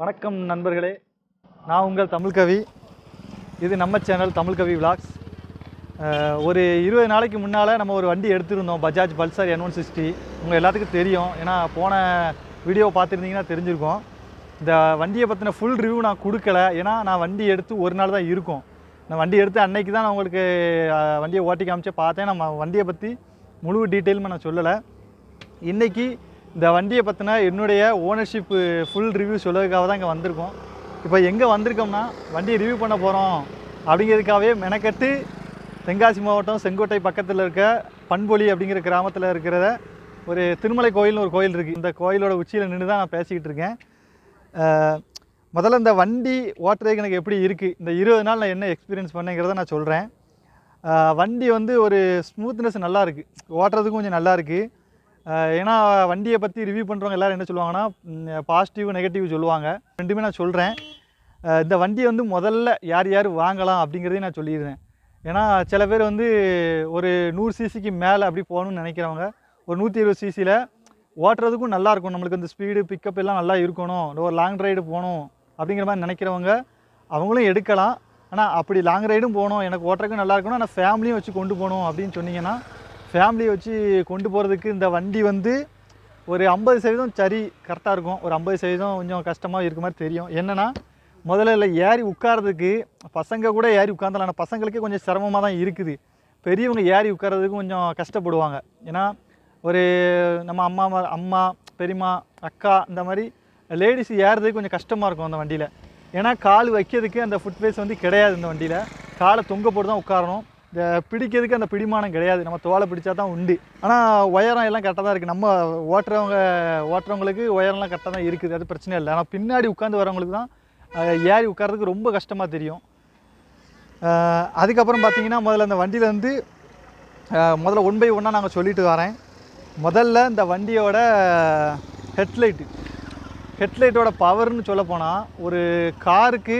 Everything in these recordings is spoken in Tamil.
வணக்கம் நண்பர்களே. நான் உங்கள் தமிழ் கவி. இது நம்ம சேனல் தமிழ் கவி விலாக்ஸ் ஒரு இருபது நாளைக்கு முன்னால் நம்ம ஒரு வண்டி எடுத்திருந்தோம். Bajaj Pulsar N one sixty உங்கள் எல்லாத்துக்கும் தெரியும். ஏன்னா போன வீடியோ பார்த்துருந்தீங்கன்னா தெரிஞ்சிருக்கும். இந்த வண்டியை பற்றின ஃபுல் ரிவ்யூ நான் கொடுக்கல. ஏன்னா நான் வண்டி எடுத்து ஒரு நாள் தான் இருக்கும். நான் வண்டி எடுத்து அன்னைக்கு தான் நான் உங்களுக்கு வண்டியை ஓட்டி காமிச்சு பார்த்தேன். நம்ம வண்டியை பற்றி முழு டீட்டெயிலுமே நான் சொல்லலை. இன்னைக்கு இந்த வண்டியை பற்றின என்னுடைய ஓனர்ஷிப்பு ஃபுல் ரிவ்யூ சொல்லதுக்காக தான் இங்கே வந்திருக்கோம். இப்போ எங்கே வந்திருக்கோம்னா வண்டியை ரிவ்யூ பண்ண போகிறோம் அப்படிங்கிறதுக்காகவே மெனக்கட்டு தென்காசி மாவட்டம் செங்கோட்டை பக்கத்தில் இருக்க பண்பொலி அப்படிங்கிற கிராமத்தில் இருக்கிறத ஒரு திருமலை கோயில்னு ஒரு கோயில் இருக்குது இந்த கோயிலோட உச்சியில் நின்று தான் நான் பேசிக்கிட்டு இருக்கேன். முதல்ல இந்த வண்டி ஓட்டுறதுக்கு எனக்கு எப்படி இருக்குது இந்த இருபது நாள் நான் என்ன எக்ஸ்பீரியன்ஸ் பண்ணேங்கிறத நான் சொல்கிறேன் வண்டி வந்து ஒரு ஸ்மூத்னஸ் நல்லா இருக்குது ஓட்டுறதுக்கும் கொஞ்சம் நல்லா இருக்குது ஏன்னா வண்டியை பற்றி ரிவ்யூ பண்ணுறவங்க எல்லாரும் என்ன சொல்லுவாங்கன்னா பாசிட்டிவ் நெகட்டிவ் சொல்லுவாங்க. ரெண்டுமே நான் சொல்கிறேன் இந்த வண்டியை வந்து முதல்ல யார் யார் வாங்கலாம் அப்படிங்கிறதையும் நான் சொல்லிடுறேன். ஏன்னா சில பேர் வந்து ஒரு நூறு சிசிக்கு மேலே அப்படி போகணும்னு நினைக்கிறவங்க ஒரு நூற்றி இருபது சிசியில் ஓட்டுறதுக்கும் நல்லாயிருக்கும் நம்மளுக்கு இந்த ஸ்பீடு பிக்கப் எல்லாம் நல்லா இருக்கணும். ஒரு லாங் ரைடு போகணும் அப்படிங்கிற மாதிரி நினைக்கிறவங்க அவங்களும் எடுக்கலாம். ஆனால் அப்படி லாங் ரைடும் போகணும். எனக்கு ஓட்டுறதுக்கும் நல்லா இருக்கணும். ஆனால் ஃபேமிலியும் வச்சு கொண்டு போகணும் அப்படின்னு சொன்னிங்கன்னா ஃபேமிலியை வச்சு கொண்டு போகிறதுக்கு இந்த வண்டி வந்து ஒரு ஐம்பது சதவீதம் சரி கரெக்டாக இருக்கும். ஒரு ஐம்பது சதவீதம் கொஞ்சம் கஷ்டமாக இருக்க மாதிரி தெரியும். என்னென்னா முதல்ல இல்லை ஏறி உட்காரதுக்கு பசங்க கூட ஏறி உட்காந்துலாம் ஆனால் பசங்களுக்கே கொஞ்சம் சிரமமாக தான் இருக்குது. பெரியவங்க ஏறி உட்காரதுக்கு கொஞ்சம் கஷ்டப்படுவாங்க. ஏன்னா ஒரு நம்ம அம்மா அம்மா பெரியம்மா அக்கா இந்த மாதிரி லேடிஸ் ஏறுறதுக்கு கொஞ்சம் கஷ்டமாக இருக்கும் அந்த வண்டியில். ஏன்னா கால் வைக்கிறதுக்கு அந்த ஃபுட்வேஸ் வந்து கிடையாது இந்த வண்டியில். காலை தொங்க போட்டு தான் உட்காரணும். இந்த பிடிக்கிறதுக்கு அந்த பிடிமானம் கிடையாது. நம்ம தோலை பிடிச்சா தான் உண்டு. ஆனால் உயரம் எல்லாம் கரெக்டாக தான் இருக்குது நம்ம ஓட்டுறவங்க ஓட்டுறவங்களுக்கு உயரம்லாம் கரெக்டாக தான் இருக்குது. அது பிரச்சனை இல்லை. ஆனால் பின்னாடி உட்காந்து வரவங்களுக்கு தான் ஏறி உட்கார்றதுக்கு ரொம்ப கஷ்டமாக தெரியும். அதுக்கப்புறம் பார்த்தீங்கன்னா முதல்ல அந்த வண்டியில் வந்து முதல்ல ஒன் பை ஒன்னாக நாங்கள் சொல்லிட்டு வரேன். முதல்ல இந்த வண்டியோட ஹெட்லைட்டு ஹெட்லைட்டோட பவர்னு சொல்ல போனால் ஒரு காருக்கு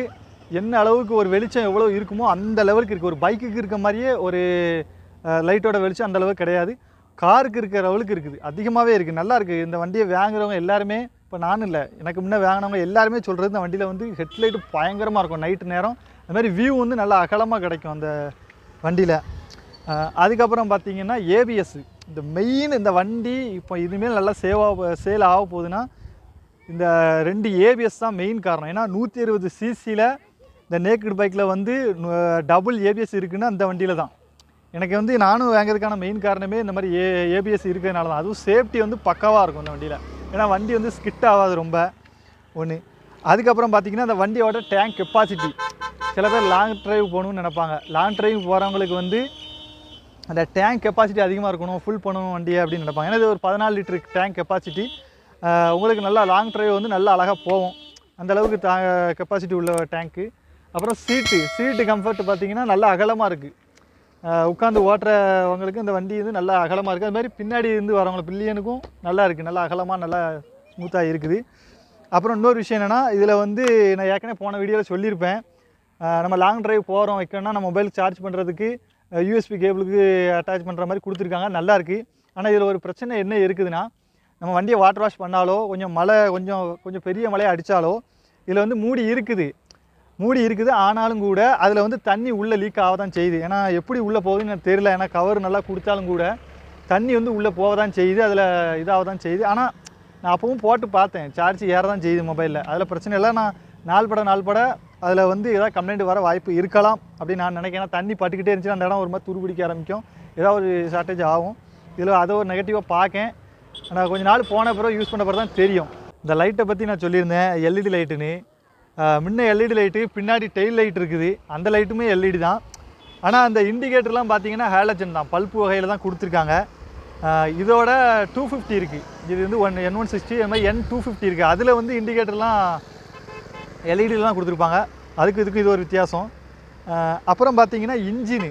என்ன அளவுக்கு ஒரு வெளிச்சம் எவ்வளோ இருக்குமோ அந்த லெவலுக்கு இருக்குது ஒரு பைக்குக்கு இருக்க மாதிரியே ஒரு லைட்டோட வெளிச்சம் அந்த அளவுக்கு கிடையாது. காருக்கு இருக்கிற லெவலுக்கு இருக்குது. அதிகமாகவே இருக்குது. நல்லா இருக்குது இந்த வண்டியை வாங்குறவங்க எல்லாருமே இப்போ நானும் இல்லை. எனக்கு முன்னே வாங்கினவங்க எல்லாருமே சொல்கிறது இந்த வண்டியில் வந்து ஹெட்லைட்டு பயங்கரமாக இருக்கும். நைட்டு நேரம். அது மாதிரி வியூ வந்து நல்லா அகலமாக கிடைக்கும் அந்த வண்டியில். அதுக்கப்புறம் பார்த்தீங்கன்னா ஏபிஎஸ் இந்த மெயின் இந்த வண்டி இப்போ இதுமாரி நல்லா சேவாக சேல் ஆக போகுதுன்னா இந்த ரெண்டு ஏபிஎஸ் தான் மெயின் காரணம். ஏன்னா நூற்றி இருபது சிசியில் இந்த நேக்கட் பைக்கில் வந்து டபுள் ஏபிஎஸ் இருக்குன்னா அந்த வண்டியில் தான். எனக்கு வந்து நானும் வாங்குறதுக்கான மெயின் காரணமே இந்த மாதிரி ஏ ஏபிஎஸ் இருக்கிறதுனால தான் அதுவும் சேஃப்டி வந்து பக்காவாக இருக்கும் இந்த வண்டியில். ஏன்னா வண்டி வந்து ஸ்கிட் ஆகாது ரொம்ப. ஒன்று அதுக்கப்புறம் பார்த்திங்கன்னா அந்த வண்டியோட டேங்க் கெப்பாசிட்டி சில பேர் லாங் டிரைவ் போகணும்னு நினைப்பாங்க. லாங் ட்ரைவ் போகிறவங்களுக்கு வந்து அந்த டேங்க் கெப்பாசிட்டி அதிகமாக இருக்கணும் ஃபுல் பண்ணணும் வண்டியை அப்படின்னு நினைப்பாங்க. ஏன்னா இது ஒரு பதினாலு லிட்டர் டேங்க் கெப்பாசிட்டி உங்களுக்கு நல்லா லாங் ட்ரைவ் வந்து நல்லா அழகாக போகும். அந்தளவுக்கு தா கெப்பாசிட்டி உள்ள டேங்க்கு அப்புறம் சீட்டு சீட்டு கம்ஃபர்ட் பார்த்தீங்கன்னா நல்லா அகலமாக இருக்குது உட்காந்து ஓட்டுறவங்களுக்கு இந்த வண்டி வந்து நல்லா அகலமாக இருக்குது அது மாதிரி பின்னாடி இருந்து வரவங்க பில்லியனுக்கும் நல்லா இருக்குது நல்லா அகலமாக நல்லா ஸ்மூத்தாக இருக்குது. அப்புறம் இன்னொரு விஷயம் என்னென்னா இதில் வந்து நான் ஏற்கனவே போன வீடியோவில் சொல்லியிருப்பேன். நம்ம லாங் டிரைவ் போகிறோம் வைக்கணும்னா நம்ம மொபைல் சார்ஜ் பண்ணுறதுக்கு யூஎஸ்பி கேபிளுக்கு அட்டாச் பண்ணுற மாதிரி கொடுத்துருக்காங்க. நல்லாயிருக்கு ஆனால் இதில் ஒரு பிரச்சனை என்ன இருக்குதுன்னா நம்ம வண்டியை வாட்டர் வாஷ் பண்ணாலோ கொஞ்சம் மழை கொஞ்சம் கொஞ்சம் பெரிய மழையை அடித்தாலோ இதில் வந்து மூடி இருக்குது. மூடி இருக்குது. ஆனாலும் கூட அதில் வந்து தண்ணி உள்ளே லீக் ஆக தான் செய்யுது. ஏன்னா எப்படி உள்ளே போகுதுன்னு எனக்கு தெரியல. ஏன்னா கவர் நல்லா கொடுத்தாலும் கூட தண்ணி வந்து உள்ளே போக தான் செய்யுது. அதில் இதாக தான் செய்யுது. ஆனால் நான் அப்பவும் போட்டு பார்த்தேன். சார்ஜ் ஏற தான் செய்யுது மொபைலில் அதில் பிரச்சனை இல்லை. நான் நாள் பட நாள் பட அதில் வந்து ஏதாவது கம்ப்ளைண்ட் வர வாய்ப்பு இருக்கலாம் அப்படின்னு நான் நினைக்கிறேன். தண்ணி பட்டுக்கிட்டே இருந்துச்சுன்னா அந்த இடம் ஒரு மாதிரி துருபிடிக்க ஆரம்பிக்கும். ஏதாவது ஒரு ஷார்ட்டேஜ் ஆகும். இதில் அதை ஒரு நெகட்டிவாக பார்க்கேன். ஆனால் கொஞ்ச நாள் போன பிறகு யூஸ் பண்ண பிறகு தான் தெரியும். இந்த லைட்டை பற்றி நான் சொல்லியிருந்தேன். எல்இடி லைட்டுன்னு முன்ன எல்இடி லைட்டு பின்னாடி டெயில் லைட் இருக்குது. அந்த லைட்டுமே எல்இடி தான். ஆனால் அந்த இண்டிகேட்டர்லாம் பார்த்தீங்கன்னா ஹேலஜன் தான். பல்ப்பு வகையில் தான் கொடுத்துருக்காங்க. இதோட டூ ஃபிஃப்டி இருக்குது இது வந்து ஒன் என் ஒன் சிக்ஸ்டி அது மாதிரி என் டூ ஃபிஃப்டி இருக்குது அதில் வந்து இண்டிகேட்டர்லாம் எல்இடிலாம் கொடுத்துருப்பாங்க. அதுக்கு இதுக்கு இது ஒரு வித்தியாசம். அப்புறம் பார்த்தீங்கன்னா இன்ஜினு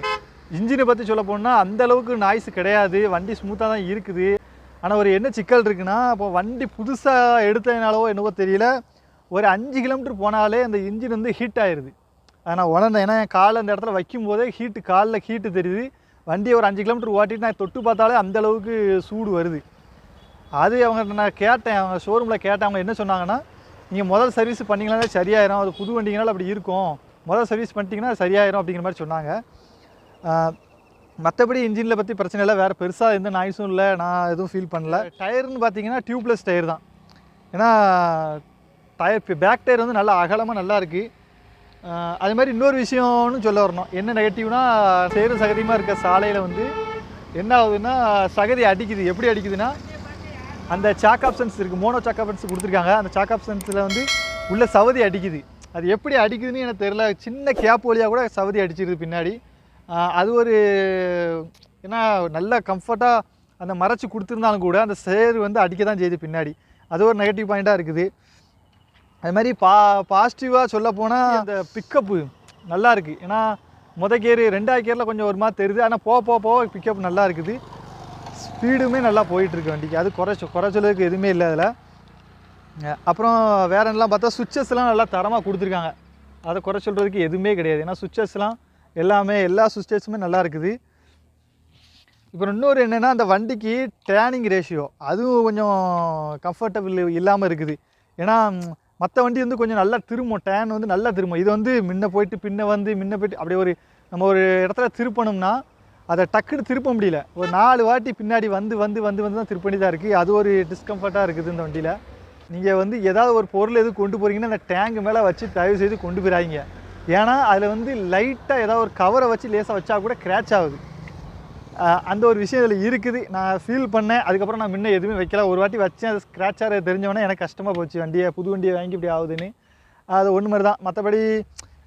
இன்ஜினை பற்றி சொல்ல போனால் அந்த அளவுக்கு நாய்ஸ் கிடையாது. வண்டி ஸ்மூத்தாக தான் இருக்குது. ஆனால் ஒரு என்ன சிக்கல் இருக்குன்னா இப்போ வண்டி புதுசாக எடுத்ததுனாலவோ என்னவோ தெரியல. ஒரு அஞ்சு கிலோமீட்டர் போனாலே அந்த இன்ஜின் வந்து ஹீட் ஆயிடுது நான் உணர்ந்தேன். ஏன்னா என் காலை அந்த இடத்துல வைக்கும் போதே ஹீட்டு காலில் ஹீட்டு தெரியுது. வண்டியை ஒரு அஞ்சு கிலோமீட்டர் ஓட்டிட்டு நான் தொட்டு பார்த்தாலே அந்த அளவுக்கு சூடு வருது. அது அவங்க நான் கேட்டேன். அவங்க ஷோரூமில் கேட்டேன். அவங்க என்ன சொன்னாங்கன்னா நீங்கள் முதல் சர்வீஸ் பண்ணிங்கனாலே சரியாயிரும். அது புது வண்டிங்கனால அப்படி இருக்கும். முதல் சர்வீஸ் பண்ணிட்டீங்கன்னா சரியாயிரும் அப்படிங்கிற மாதிரி சொன்னாங்க. மற்றபடி இன்ஜினில் பற்றி பிரச்சனை இல்லை. வேறு பெருசாக எந்த நாய்ஸும் இல்லை. நான் எதுவும் ஃபீல் பண்ணல. டயர்னு பார்த்தீங்கன்னா டியூப்லெஸ் டயர் தான். ஏன்னா டயர் பேக் டயர் வந்து நல்லா அகலமாக நல்லா இருக்குது அதே மாதிரி இன்னொரு விஷயம்னு சொல்ல வரணும். என்ன நெகட்டிவ்னால் சேரும் சகதியமாக இருக்க சாலையில் வந்து என்ன ஆகுதுன்னா சகதி அடிக்குது. எப்படி அடிக்குதுன்னா அந்த சாக் ஆப்ஷன்ஸ் இருக்குது மோனோ சாக் ஆப்ஷன்ஸ் கொடுத்துருக்காங்க. அந்த சாக் ஆப்ஷன்ஸில் வந்து உள்ள சவதி அடிக்குது. அது எப்படி அடிக்குதுன்னு எனக்கு தெரியல. சின்ன கேப் வழியாக கூட சவதி அடிச்சிருது பின்னாடி. அது ஒரு ஏன்னா நல்ல கம்ஃபர்ட்டாக அந்த மறைச்சி கொடுத்துருந்தாலும் கூட அந்த சேர் வந்து அடிக்க தான் செய்யுது பின்னாடி. அது ஒரு நெகட்டிவ் பாயிண்ட்டாக இருக்குது. அது மாதிரி பா பாசிட்டிவாக சொல்ல போனால் அந்த பிக்கப்பு நல்லா இருக்குது ஏன்னா முத கேரு ரெண்டாவது கேரில் கொஞ்சம் ஒரு மாதிரி தெரியுது. ஆனால் போக போக போக பிக்கப் நல்லா இருக்குது. ஸ்பீடுமே நல்லா போயிட்டுருக்கு வண்டிக்கு. அது குறை சொ- குறை எதுவுமே இல்லை அதில். அப்புறம் வேற என்னலாம் பார்த்தா சுவிச்சஸ்லாம் நல்லா தரமாக கொடுத்துருக்காங்க. அதை குறை சொல்கிறதுக்கு எதுவுமே கிடையாது. ஏன்னா சுவிச்சஸ்லாம் எல்லாமே எல்லா சுவிச்சஸுமே நல்லா இருக்குது. இப்போ இன்னொரு என்னென்னா அந்த வண்டிக்கு டேனிங் ரேஷியோ அதுவும் கொஞ்சம் கம்ஃபர்டபுள் இல்லாமல் இருக்குது. ஏன்னா மற்ற வண்டி வந்து கொஞ்சம் நல்லா திரும்பும். டேன் வந்து நல்லா திரும்பும். இது வந்து முன்ன போயிட்டு பின்ன வந்து முன்ன போயிட்டு அப்படி ஒரு நம்ம ஒரு இடத்துல திருப்பணும்னா அதை டக்குன்னு திருப்ப முடியல. ஒரு நாலு வாட்டி பின்னாடி வந்து வந்து வந்து வந்து தான் திருப்பணி தான் இருக்குது அது ஒரு டிஸ்கம்ஃபர்ட்டாக இருக்குது இந்த வண்டியில். நீங்கள் வந்து ஏதாவது ஒரு பொருள் எதுவும் கொண்டு போகிறீங்கன்னா அந்த டேங்கு மேலே வச்சு தயவு செய்து கொண்டு போயிடாதீங்க ஏன்னா அதில் வந்து லைட்டாக ஏதாவது ஒரு கவரை வச்சு லேசாக வச்சா கூட கிராச் ஆகுது. அந்த ஒரு விஷயம் இதில் இருக்குது. நான் ஃபீல் பண்ணேன். அதுக்கப்புறம் நான் முன்ன எதுவுமே வைக்கல. ஒரு வாட்டி வச்சேன். அது ஸ்க்ராட்ச் ஆகிறது தெரிஞ்சவொடனே எனக்கு கஷ்டமாக போச்சு. வண்டியை புது வண்டியை வாங்கி இப்படி ஆகுதுன்னு. அது ஒன்று மாதிரி தான். மற்றபடி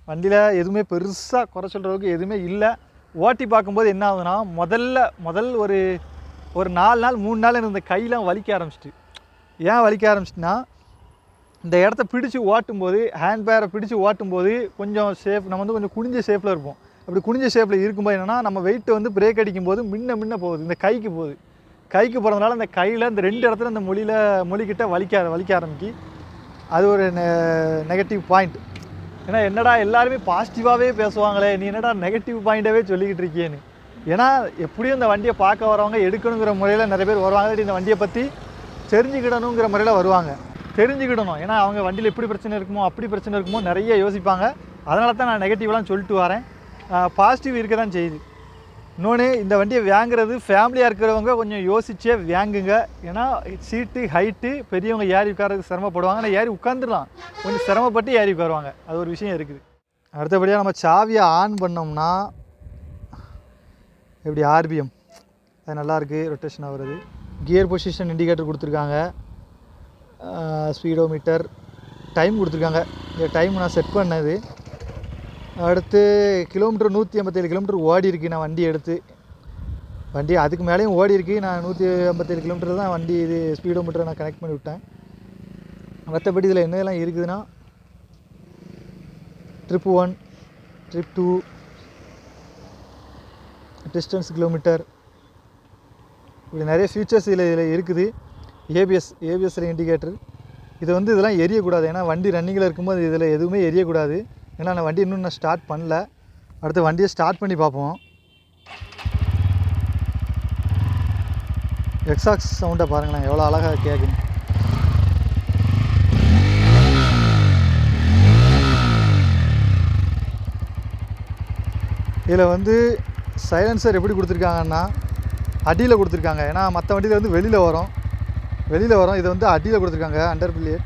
வண்டியில் எதுவுமே பெருசாக குறை சொல்கிறதுக்கு எதுவுமே இல்லை. ஓட்டி பார்க்கும்போது என்ன ஆகுதுன்னா முதல்ல முதல் ஒரு ஒரு நாலு நாள் மூணு நாள் எனக்கு இந்த கையெல்லாம் வலிக்க ஆரம்பிச்சிட்டு. ஏன் வலிக்க ஆரம்பிச்சிட்டுனா இந்த இடத்த பிடிச்சு ஓட்டும்போது ஹேண்ட் பேரை பிடிச்சு ஓட்டும்போது கொஞ்சம் சேஃப் நம்ம வந்து கொஞ்சம் குனிஞ்ச சேஃபில் இருப்போம். அப்படி குனிஞ்ச ஷேப்பில் இருக்கும்போது என்னென்னா நம்ம வெயிட் வந்து பிரேக் அடிக்கும்போது முன்ன முன்ன போகுது இந்த கைக்கு போகுது. கைக்கு போகிறதுனால இந்த கையில் இந்த ரெண்டு இடத்துல இந்த மொழியில் மொழிக்கிட்ட வலிக்க வலிக்க ஆரம்பிக்கி. அது ஒரு நெகட்டிவ் பாயிண்ட் ஏன்னா என்னடா எல்லாருமே பாசிட்டிவாகவே பேசுவாங்களே நீ என்னடா நெகட்டிவ் பாயிண்ட்டாகவே சொல்லிக்கிட்டு இருக்கியேன்னு. ஏன்னா எப்படியும் இந்த வண்டியை பார்க்க வரவங்க எடுக்கணுங்கிற முறையில் நிறைய பேர் வருவாங்க. இந்த வண்டியை பற்றி தெரிஞ்சுக்கிடணுங்கிற முறையில் வருவாங்க. தெரிஞ்சுக்கிடணும். ஏன்னா அவங்க வண்டியில் இப்படி பிரச்சனை இருக்குமோ அப்படி பிரச்சனை இருக்குமோ நிறைய யோசிப்பாங்க. அதனால தான் நான் நெகட்டிவ்லாம் சொல்லிட்டு வரேன். பாசிட்டிவ் இருக்க தான் செய்யுது. இன்னொன்று இந்த வண்டியை வாங்குறது ஃபேமிலியாக இருக்கிறவங்க கொஞ்சம் யோசிச்சே வாங்குங்க. ஏன்னா சீட்டு ஹைட்டு பெரியவங்க ஏறி உட்காரதுக்கு சிரமப்படுவாங்க. ஆனால் ஏறி உட்காந்துடலாம் கொஞ்சம் சிரமப்பட்டு ஏறி உட்காருவாங்க. அது ஒரு விஷயம் இருக்குது. அடுத்தபடியாக நம்ம சாவியை ஆன் பண்ணோம்னா எப்படி ஆர்பிஎம் அது நல்லாயிருக்கு ரொட்டேஷன் ஆகுறது. கியர் பொசிஷன் இண்டிகேட்டர் கொடுத்துருக்காங்க. ஸ்பீடோமீட்டர் டைம் கொடுத்துருக்காங்க. இந்த டைம் நான் செட் பண்ணது. அடுத்து கிலோமீட்டர் நூற்றி ஐம்பத்தேழு கிலோமீட்டர் ஓடி இருக்கு. நான் வண்டி எடுத்து. வண்டி அதுக்கு மேலேயும் ஓடி இருக்கு. நான் நூற்றி ஐம்பத்தேழு கிலோமீட்டர் தான் வண்டி இது ஸ்பீடோமீட்டரை நான் கனெக்ட் பண்ணி விட்டேன். மற்றபடி இதில் என்னெல்லாம் இருக்குதுன்னா trip one trip two distance kilometre இப்படி நிறைய ஃபியூச்சர்ஸ் இதில் இதில் இருக்குது. ஏபிஎஸ் ஏபிஎஸ்ல இண்டிகேட்டர் இது வந்து இதெல்லாம் எரியக்கூடாது. ஏன்னா வண்டி ரன்னிங்கில் இருக்கும்போது இதில் எதுவுமே எரியக்கூடாது. ஏன்னா நான் வண்டி இன்னும் நான் ஸ்டார்ட் பண்ணல. அடுத்து வண்டியை ஸ்டார்ட் பண்ணி பார்ப்போம். எக்ஸாக்ஸ் சவுண்டை பாருங்களேன் எவ்வளோ அழகாக கேட்குது இதில் வந்து சைலன்சர் எப்படி கொடுத்துருக்காங்கன்னா அடியில் கொடுத்துருக்காங்க. ஏன்னா மற்ற வண்டியில் வந்து வெளியில் வரும். வெளியில் வரும் இதை வந்து அடியில் கொடுத்துருக்காங்க அண்டர் பில்லியட்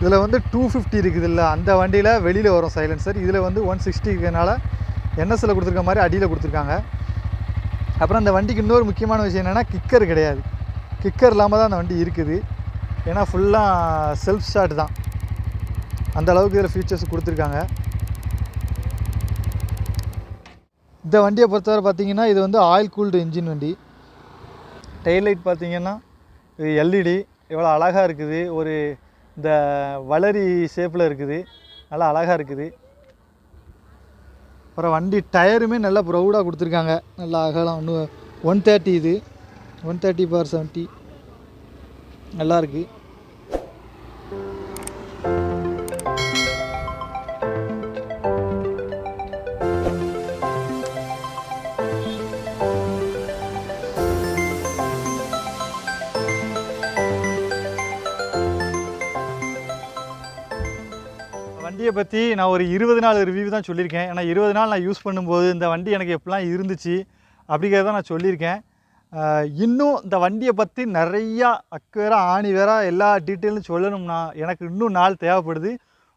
இதில் வந்து டூ ஃபிஃப்டி இருக்குது இல்லை அந்த வண்டியில் வெளியில் வரும் சைலன்சர் இதில் வந்து ஒன் சிக்ஸ்டிக்குனால என்எஸ்சில் கொடுத்துருக்க மாதிரி அடியில் கொடுத்துருக்காங்க. அப்புறம் அந்த வண்டிக்கு இன்னொரு முக்கியமான விஷயம் என்னென்னா கிக்கர் கிடையாது. கிக்கர் இல்லாமல் தான் அந்த வண்டி இருக்குது. ஏன்னா ஃபுல்லாக செல்ஃப் ஸ்டார்ட் தான். அந்த அளவுக்கு இதில் ஃபீச்சர்ஸ் கொடுத்துருக்காங்க. இந்த வண்டியை பொறுத்தவரை பார்த்திங்கன்னா இது வந்து ஆயில் கூல்டு இன்ஜின் வண்டி. டெய்ல் லைட் இது எல்இடி எவ்வளோ அழகாக இருக்குது. ஒரு இந்த வளரி ஷேப்பில் இருக்குது. நல்லா அழகாக இருக்குது. அப்புறம் வண்டி டயருமே நல்லா ப்ரௌடாக கொடுத்துருக்காங்க. நல்லா அகலம் ஒன்று ஒன் தேர்ட்டி இது. ஒன் தேர்ட்டி பார் செவன்ட்டி நல்லா வண்டியை பற்றி நான் ஒரு இருபது நாள் ரிவ்யூ தான் சொல்லியிருக்கேன். ஏன்னா இருபது நாள் நான் யூஸ் பண்ணும்போது இந்த வண்டி எனக்கு எப்படிலாம் இருந்துச்சு அப்படிங்கிறத நான் சொல்லியிருக்கேன். இன்னும் இந்த வண்டியை பற்றி நிறையா அக்கறை ஆணி வேற எல்லா டீட்டெயிலும் சொல்லணும்னா எனக்கு இன்னும் நாள் தேவைப்படுது.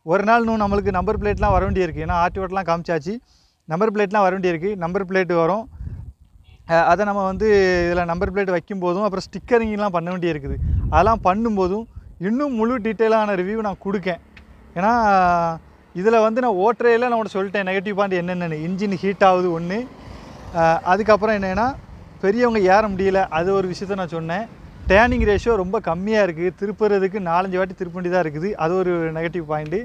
ஒரு நாள் இன்னும் நம்மளுக்கு நம்பர் பிளேட்லாம் வர வேண்டியிருக்கு. ஏன்னா ஆர்டிஓட்டெலாம் காமிச்சாச்சு. நம்பர் பிளேட்லாம் வர வேண்டியிருக்கு. நம்பர் பிளேட் வரும். அதை நம்ம வந்து இதில் நம்பர் பிளேட் வைக்கும்போதும் அப்புறம் ஸ்டிக்கரிங்லாம் பண்ண வேண்டியிருக்குது. அதெல்லாம் பண்ணும்போதும் இன்னும் முழு டீட்டெயிலான ரிவ்யூ நான் கொடுக்கேன். ஏன்னா இதில் வந்து நான் ஓட்டுறையில் நான் உனக்கு சொல்லிட்டேன் நெகட்டிவ் பாயிண்ட் என்னென்னு இன்ஜின் ஹீட் ஆகுது ஒன்று அதுக்கப்புறம் என்னென்னா பெரியவங்க ஏற முடியல. அது ஒரு விஷயத்த நான் சொன்னேன். டேர்னிங் ரேஷியோ ரொம்ப கம்மியாக இருக்குது திருப்புறதுக்கு நாலஞ்சு வாட்டி திருப்ப தான் இருக்குது. அது ஒரு நெகட்டிவ் பாயிண்ட்டு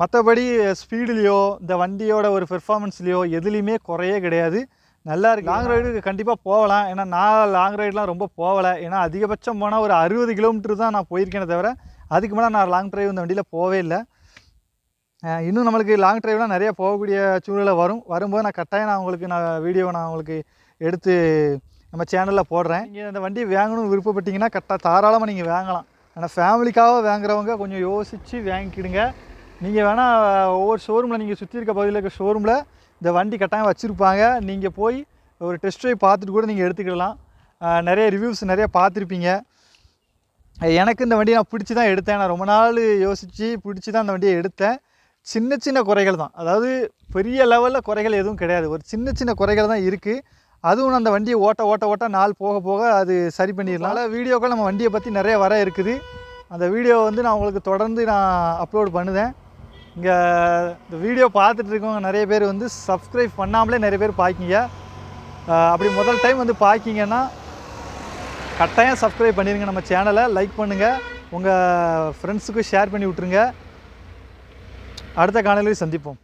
மற்றபடி ஸ்பீடுலேயோ இந்த வண்டியோட ஒரு பெர்ஃபார்மன்ஸ்லேயோ எதுலேயுமே குறையே கிடையாது. நல்லா இருக்குது லாங் ரைடு கண்டிப்பாக போகலாம். ஏன்னா நான் லாங் ரைடெலாம் ரொம்ப போகலை. ஏன்னா அதிகபட்சம் போனால் ஒரு அறுபது கிலோமீட்டர் தான் நான் போயிருக்கேனே தவிர அதுக்கு மேலே நான் லாங் டிரைவ் இந்த வண்டியில் போகவே இல்லை. இன்னும் நம்மளுக்கு லாங் டிரைவ்லாம் நிறையா போகக்கூடிய சூழ்நிலை வரும். வரும்போது நான் கட்டாயம் நான் உங்களுக்கு நான் வீடியோ நான் உங்களுக்கு எடுத்து நம்ம சேனலில் போடுறேன். நீங்கள் இந்த வண்டி வாங்கணும்னு விருப்பப்பட்டீங்கன்னா கரெக்டாக தாராளமாக நீங்கள் வாங்கலாம். ஆனால் ஃபேமிலிக்காக வாங்குறவங்க கொஞ்சம் யோசித்து வாங்கிக்கிடுங்க. நீங்கள் வேணால் ஒவ்வொரு ஷோரூமில் நீங்கள் சுற்றி இருக்க பகுதியில் இருக்க ஷோரூமில் இந்த வண்டி கட்டாயம் வச்சுருப்பாங்க. நீங்கள் போய் ஒரு டெஸ்ட் ட்ரைவ் பார்த்துட்டு கூட நீங்கள் எடுத்துக்கிடலாம். நிறைய ரிவ்யூஸ் நிறைய பார்த்துருப்பீங்க. எனக்கு இந்த வண்டியை நான் பிடிச்சி தான் எடுத்தேன். நான் ரொம்ப நாள் யோசித்து பிடிச்சி தான் இந்த வண்டியை எடுத்தேன். சின்ன சின்ன குறைகள் தான். அதாவது பெரிய லெவலில் குறைகள் எதுவும் கிடையாது. ஒரு சின்ன சின்ன குறைகள் தான் இருக்குது அதுவும் அந்த வண்டியை ஓட்ட ஓட்ட ஓட்ட நாள் போக போக அது சரி பண்ணிடலாம் அதனால் வீடியோக்கள் நம்ம வண்டியை பற்றி நிறைய வர இருக்குது. அந்த வீடியோ வந்து நான் உங்களுக்கு தொடர்ந்து நான் அப்லோட் பண்ணுதேன் இங்கே இந்த வீடியோ பார்த்துட்டு இருக்கவங்க நிறைய பேர் வந்து சப்ஸ்கிரைப் பண்ணாமலே நிறைய பேர் பார்க்கிங்க அப்படி முதல் டைம் வந்து பார்க்கிங்கன்னா கட்டாயம் சப்ஸ்கிரைப் பண்ணிடுங்க நம்ம சேனலை லைக் பண்ணுங்கள் உங்கள் ஃப்ரெண்ட்ஸுக்கும் ஷேர் பண்ணி விட்ருங்க அடுத்த காணொலியில் சந்திப்போம்.